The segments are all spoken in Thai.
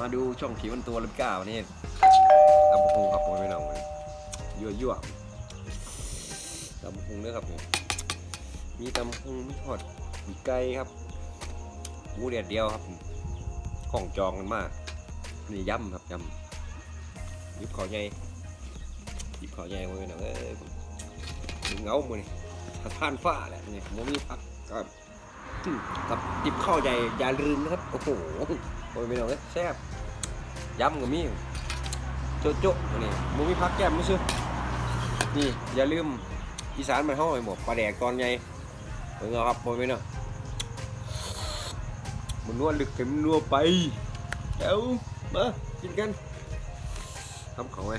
มาดูช่องผิวมันตัวลิบก้าวันนี้ตำบุงครับผมไม่น้องยั่วยั่วๆตำบักหุงด้วยครับผมมีตำบุงมีทอดมีไก่ครับหมูเดียดเดียวครับของจองกันมากนี่ยำครับยำยิบขอใหญ่ยิบขอใหญ่มาไม่น้องเอ้ยเงาหมือนี่าผ่านฟ้าแหละนี่ผมมีพักครับกับจิบข้าวใหญ่อย่าลืมนะครับ โอ้โหโอ้ยไม่เอาเลยแซ่บ ย้ำกับมีโจ๊ะโจ๊ะนี่มึงมีพักแก้มมั้ยซื้อนี่อย่าลืมอีสานมันห้อยหมดปลาแดกตอนใหงเอาครับโอ้ยไม่เนาะมันนวดลึกกันมันนัวไปเอ้ามากินกันทำของไว้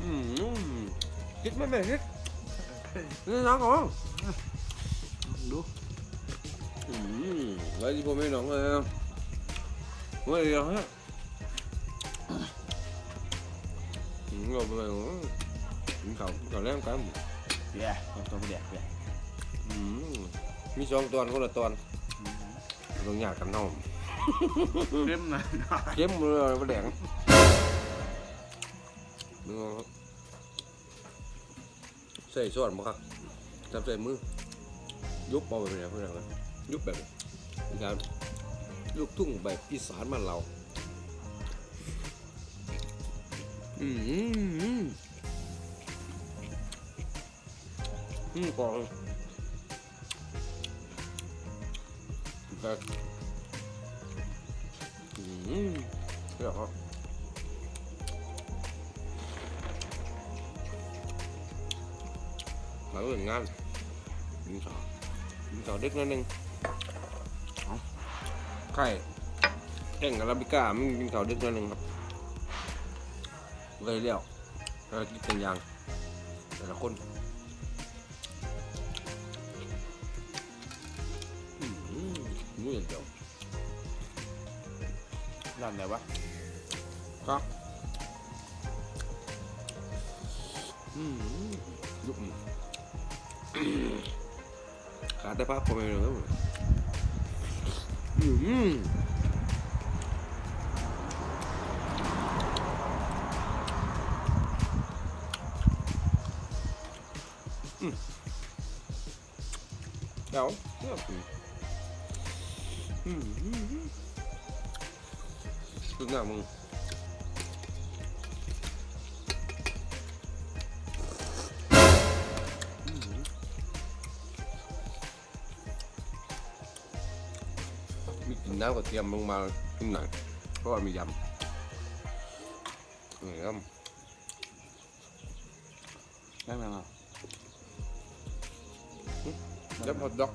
อืมคิดไม่เป็นคิดนี่น้องของ อืมแล้วที่ผมไม่น้องเลยไม่เดียวฮะอืมเราไปเลยกินข้าวกินข้าวแรงกันเบียร์ตัวตัวเบียร์เบียร์อืมมีสองตอนคนละตอนลงยากกันน้องเล่มนะเข้มเลยมาแดงนึกว่าใส่ส่วนบ่ครับจับใส่มือยุบเอาแบบนี้เพื่อนนะ ยุบแบบนี้นะครับลูกทุ่งแบบอีสานบ้านเรา อืมอืมอืมกองแต่อืมเดี๋ยวครับหลังเรื่องงานกินข้าวกินข้าวเด็กนิดนึงเอา ไข่แข่งอาราบิก้ามันกินข้าวเด็กนิดนึงครับเลยเรียวเรากินเป็นอย่างแต่ละคนอืมมืออย่างเดียวร้านไหนวะครับอืมยุบขาดได้พักพอไหมเลยอืมอื มเดี๋ยวเดี๋ยวอื น้ามึงมีกลินน้ำกระเทียมลงมาขึ้นหน่อยเพราะว่ามียำนี่ครับได้ไหมครับยำฮอทดอก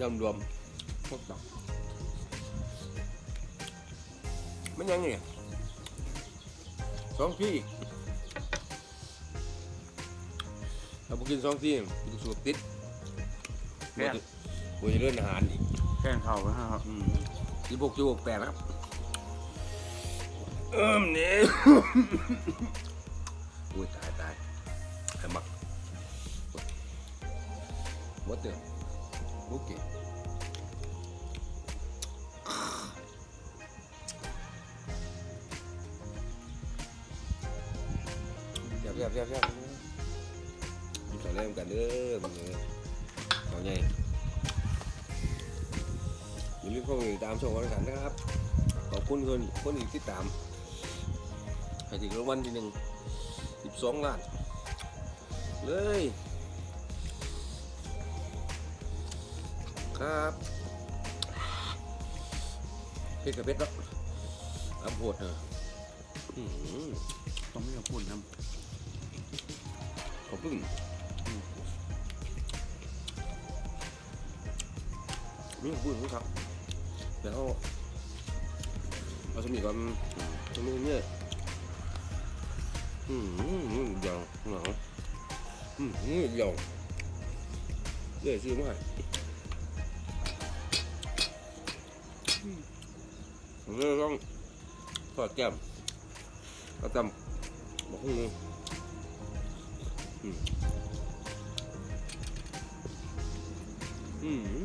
ยำรวมฮอทดอกมันยังไงสองที่อีกเราไปกินสองที่ดูสูตรติด แค่กูจะเลื่อนอาหารอีกแค่เข่าไปครับอืมสิบหกจุดหกแปดนะครับ เอิ่มเนี่ยอุ้ยตายตายไอ้มักหมดเดือดโอเคเรียบเรียบเรียบเรียบมีขอเล่นกันเด้อมึงเนี่ยขอ ใหญ่อย่าลืมเข้าไปติดตามชมกันกันนะครับ ขอบคุณคนคนอีกที่ตามให้ถึงรางวัลที่หนึ่งสิบสองล้าน เลย ครับเพชรกับเพชรแล้วอำโหดเนอะอื้อหือต้องไม่พูดนะขอบคุณ มีขอบคุณครับเดี๋ยวเอาสมีก่อนสมีเนี่ยอืมอืมเดี๋ยวหนาวอืมอืมเดี๋ยวเดี๋ยวซื้อมาให้อืมเรื่องต้องทอดแก้มก็จำบอกให้อืมอืมอืม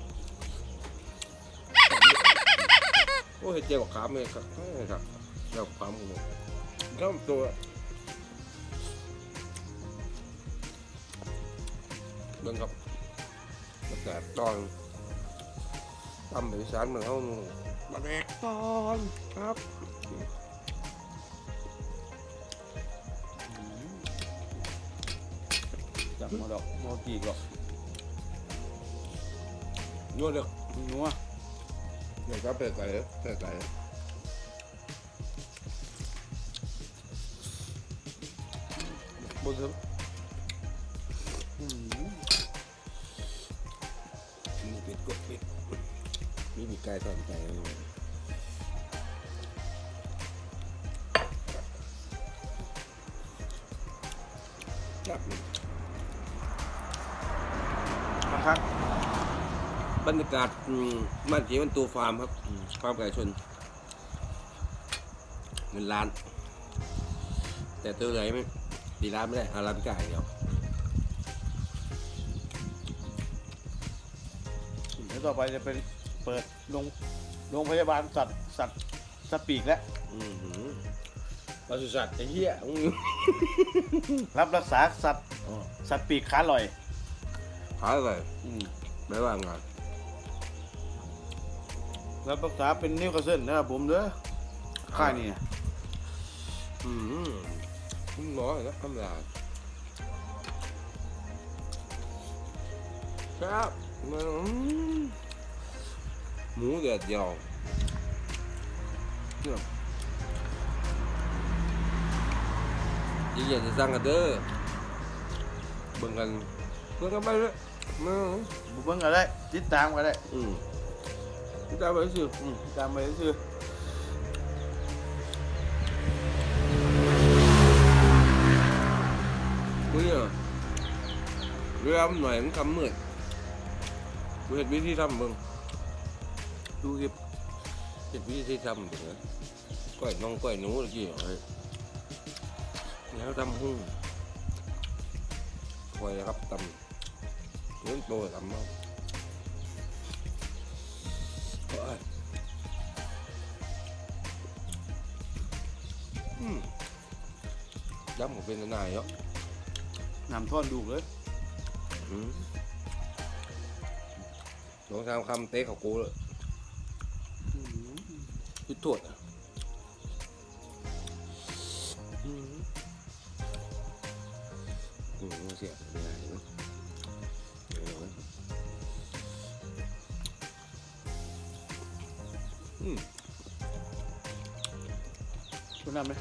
โอ้เห็ดเจียวกับขามเลยครับครับเจียวกับขามของผมข้ามตัวเบิ่งครับแต่ตอนทำเป็นสารเหมือนเขามาแดกตอนครับจับมาดอกมอกี่หรอกนวเด็กนัว เดี๋ยวครับเปิดไก่เลยเปิดไก่บนเบนะครับบรรยากาศอืมบ้านเขีมันตัวฟาร์มครับอืมฟาร์มไก่ชนเงินล้าน แต่ตัวไหนไม่ตีร้านไม่ได้อาราบิก้าอย่างเดียวแล้วต่อไปจะเป็นเปิดโรงโรงพยาบาลสัตว์สัตว์สัตว์ปีกแล้วอือหือปศุสัตว์ไอ้เหี้ยอื้อรับรักษาสัตว์สัตว์ปีกขาลอยขายอะไรอืมไม่ว่างงาน รับรักษาเป็นนิ้วกระเส้นนะครับผมเด้อค่ายนี่นะอืมคุณหมอเห็นนะธรรมดาครับมันอืมหมูเดือดเดียวเนี่ยยิ่งอยากจะสั่งกันเด้อเบิ่งกันเบิ่งกันไปเลยมาบุเบิ้งก็ได้ติดตามก็ได้อืม ตามไปสิอืมติดตามไปซื่อมึงเนี่ยเวลามันหน่อยมันคำมืดกูเห็นวิธีทำมึงดูคลิปเห็นวิธีทำถึงนะก้อยน้องก้อยหนูตะกี้เหรอเฮ้ยแล้วทำหุ้งคอยครับตำเลี้ยงโตทำมาโอ้ ยอืมย้ำผมเป็นนายเนาะนำท่อนดูกเลยอืมลองทำคำเตะเขากูเลยยุดโทษอะอืมอืมเสียไม่ได้เนอะ คุณน้ำไหม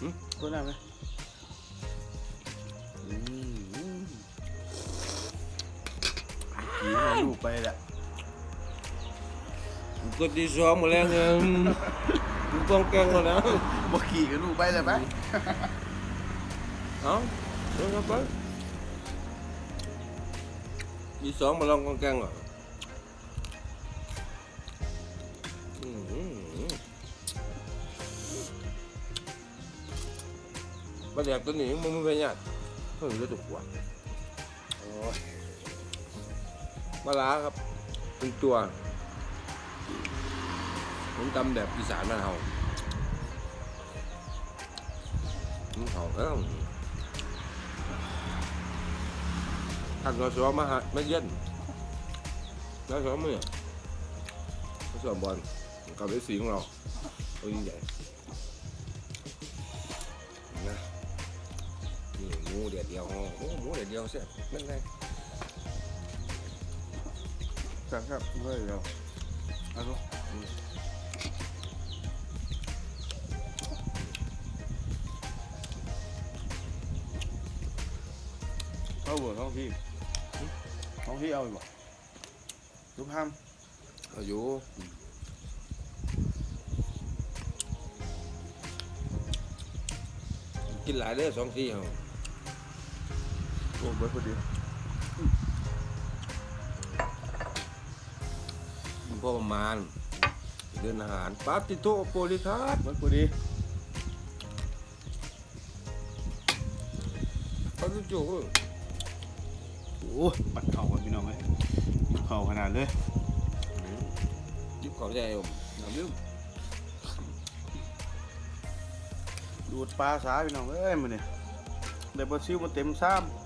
หึคุณน้ำไหมอืมขี่มาลูกไปแหละกดที่สองหมดแล้วเงินมึงต้องแกล้งมาแล้วบ่ขี่กับลูกไปเลยไหมเอาเดินเข้าไปที่สองมาลองกองแกล้งเหรออื ปลาแดกตัวนี้มันไม่เป็นหยาดเพิ่งรู้สึกกว่าโอ้ยปลาร้าครับเป็นตัวผมตำแบบอีสานบ้านเฮามันเขาเอ้าทางนสมาหาไมาเย็นนสมือมาสอบอลกับไอ้สีของเราตัวยิ่งใหญ่นะ หมูเดียวเดียวอ๋อโอ้หมูเดียวเดียวเสียนั่นไงครับครับเว้ยเดี๋ยวเอาลูกเอาเบอร์ท้องที่ท้องที่เอาอยู่บ่ทุกห้ามเอาอยู่กินหลายเด้อสองทีเอาโอ้ เบิร์ดพอดีพอประมาณเดือนอาหารปาติโตโปลิทัสเบิร์ดพอดีปาติโตโอ้ยปัดเข่ากันพี่น้องเลยเข่าขนาดเลยยิบเขาใจผมน้ำลืมดูดปลาสาพี่น้องเอ้ยมันเนี่ยได้ปลาซิวมาเต็มซ้ไ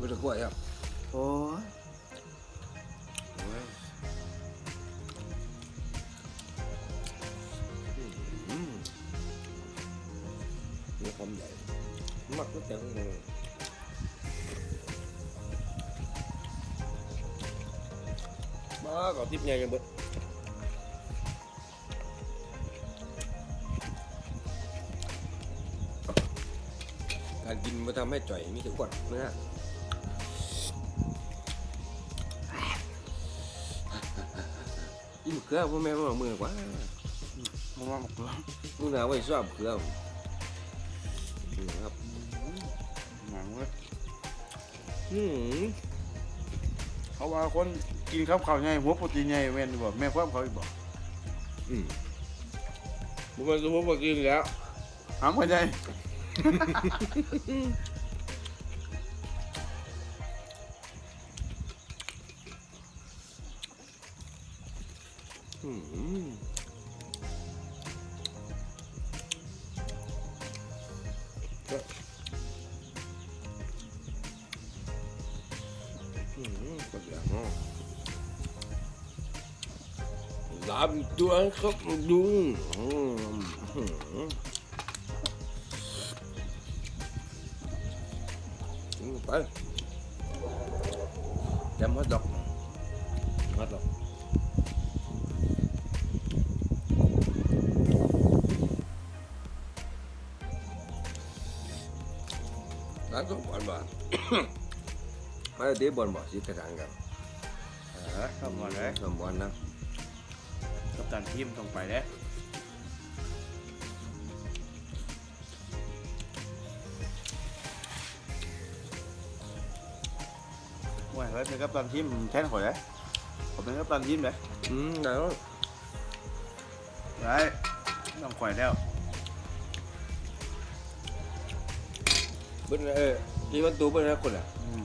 ม่ต้องกลัวยครับำโอ้ยอืมมีความใหญ่มักก็แต่งเลยมาก่อทิพย์ใหญ่ยังเบิดการกินมาทำให้จ่อยมีถึงกดนะฮะ อิ่มเครื่องพ่อแม่พ่อมือกว่ามาว่าบอกเลยมึงหาไว้ชอบเครื่องนี่ครับหนังเว้ยอืมเขาว่าคนกินข้าวขาวใหญ่หัวโปรตีนใหญ่แม่นบ่แม่ความเขาอีกบ่อืมมึงก็รู้ว่ากินแล้วหามกันใหญ่ อืมอืมก็เดี๋ย ก็บอลบ่มาเตะบอลบ่สิกระถางกันเออเข้ามาเลยทำบอลนะกัปตันทีมต้องไปเด้ว่าเฮ้ยเป็นกัปตันทีมแทนข่อยเด้ผมเป็นกัปตันทีมเด้อืมได้แล้วได้ต้องข่อยแล้ว เบิ้ลเออที่มันตัวเบิ้ลนะคนอะอืม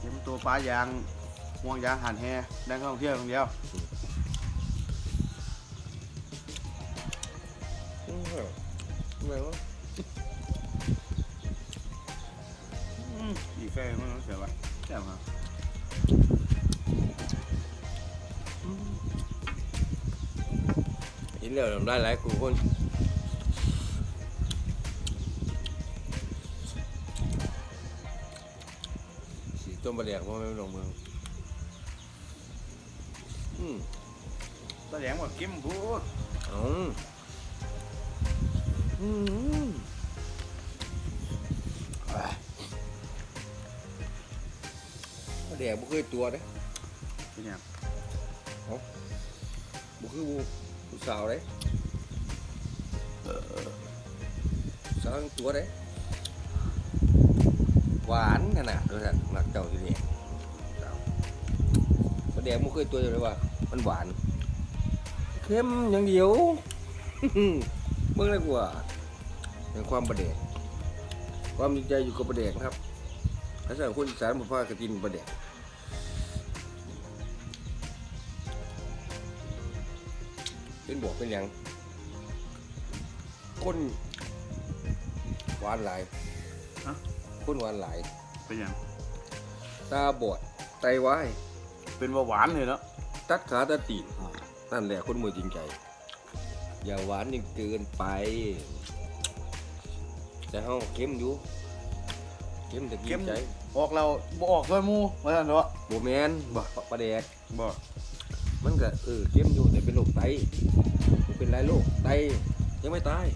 เห็นตัวปลายางห่วงยางหันแฮแดงท่องเที่ยวอย่างเดียวอืมไม่วะอืมอีกแฟมันเสียวะแซ่บครับเห็นแล้วทำได้หลายกูคน สีต้มปลาแดกเพราะไม่ลงมืออืมตาแดงว่ากิมพูดอืมอืมอะปลาแดกบ่เคยตัวเด้เป็นยังบ่คือผู้ผู้สาวเด้สาวทั้งตัวเด้ หวานขนาดนั้นน่ะหลักเจ้าทีนี้สาปลาแดกบ่เคยตัวเลยว่า มันหวานเค็มอย่างเดียวเบิ่งเลยกว่าเป็นความประเดกความจริงใจอยู่กับประเดกครับถ้าสั่งคนอีสานมาพากระตินประเดกเป็นบอกเป็นยังคนหวานหลาย คนหวานหลาย เป็นยังตาบอด ไตวาย เป็นเบาหวานเลยเนาะตัดขาตัดตีนนั่นแหละคนมือจริงใจ อย่าหวานจนเกินไป แต่เฮาเข้มอยู่เข้มแต่กินใจออกเราบ่ออกด้วยหมูว่าซั่นเนาะโบแมนบ่ปลาแดก บ่มันก็เออเข้มอยู่แต่เป็นโรคไตมันเป็นไรโรคไตยังไม่ตาย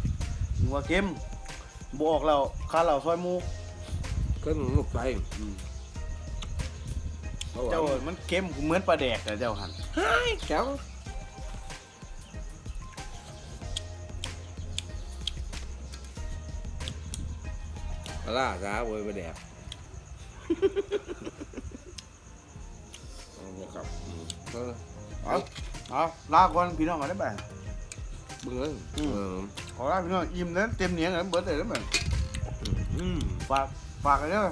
หัวเค็มบ่ออกเราคาเราซอยหมู คก็มันลูกไปอืมเพราะว่าเจ้ามันเค็มเหมือนปลาแดกแต่เจ้าหันเฮ้ยแก้วปลาร้าจ้าเว้ยไปแดกเอาเนี่ยครับอืมเออเอาเอาลาก่อนพี่น้องกันได้ไหม เบึงเลยอืม เออขอลาพี่น้องอิ่มนั้นเต็มเหนียงนั้นเบิดเลยได้ไหมอืม ฝาก ฝากกันเด้อ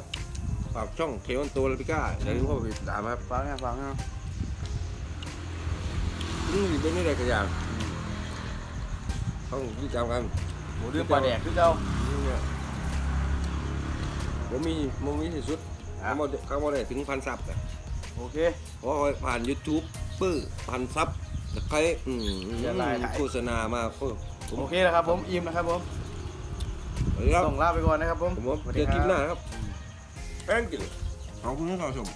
ฝากช่องเทวันตัวเลยพี่ก้าอย่าลืมเข้าไปติดตามครับฝากนะฝากนะอืมเป็นไม่ได้กระยางต้องติดตามกันโหเรื่องปลาแดกที่เจ้าเนี่ยผมมีผมมีที่สุดอะเขาบอกเขาบอกได้ถึงพันซับแต่โอเคเพราะว่าผ่าน YouTube ปื้อพันซับแต่ใครอืมอย่าไล่ถ่าย โฆษณามาเออผม โอเคนะครับผมอิ่มนะครับผม สวัสดีครับต้องลาไปก่อนนะครับผมผมว่าสวัสเจดีอคคลิปหรับน้าครับแป้งกินขอบคุณที่เข้าชม